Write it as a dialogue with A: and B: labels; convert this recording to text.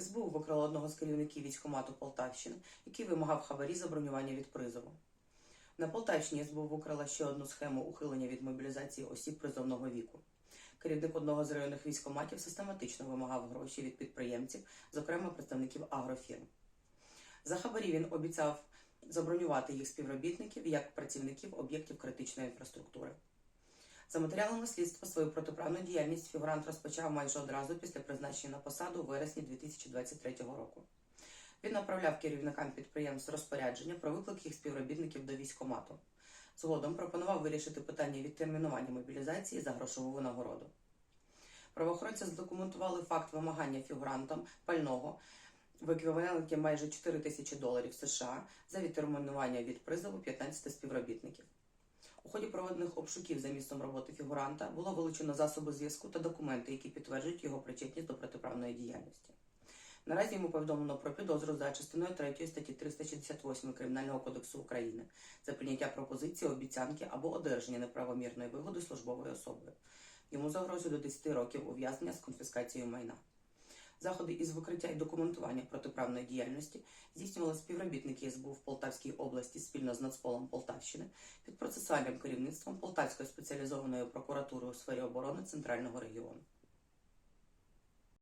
A: СБУ викрало одного з керівників військкомату Полтавщини, який вимагав хабарі за бронювання від призову. На Полтавщині СБУ викрала ще одну схему ухилення від мобілізації осіб призовного віку. Керівник одного з районних військкоматів систематично вимагав гроші від підприємців, зокрема представників агрофірм. За хабарі він обіцяв забронювати їх співробітників як працівників об'єктів критичної інфраструктури. За матеріалами слідства свою протиправну діяльність фігурант розпочав майже одразу після призначення на посаду у вересні 2023 року. Він направляв керівникам підприємств розпорядження про виклик їх співробітників до військкомату. Згодом пропонував вирішити питання відтермінування мобілізації за грошову винагороду. Правоохоронці задокументували факт вимагання фігурантам пального в еквіваленті майже 4 тисячі доларів США за відтермінування від призову 15 співробітників. У ході проведених обшуків за місцем роботи фігуранта було вилучено засоби зв'язку та документи, які підтверджують його причетність до протиправної діяльності. Наразі йому повідомлено про підозру за частиною 3 статті 368 Кримінального кодексу України за прийняття пропозиції, обіцянки або одержання неправомірної вигоди службовою особою. Йому загрожує до 10 років ув'язнення з конфіскацією майна. Заходи із викриття і документування протиправної діяльності здійснювали співробітники СБУ в Полтавській області спільно з Нацполом Полтавщини під процесуальним керівництвом Полтавської спеціалізованої прокуратури у сфері оборони Центрального регіону.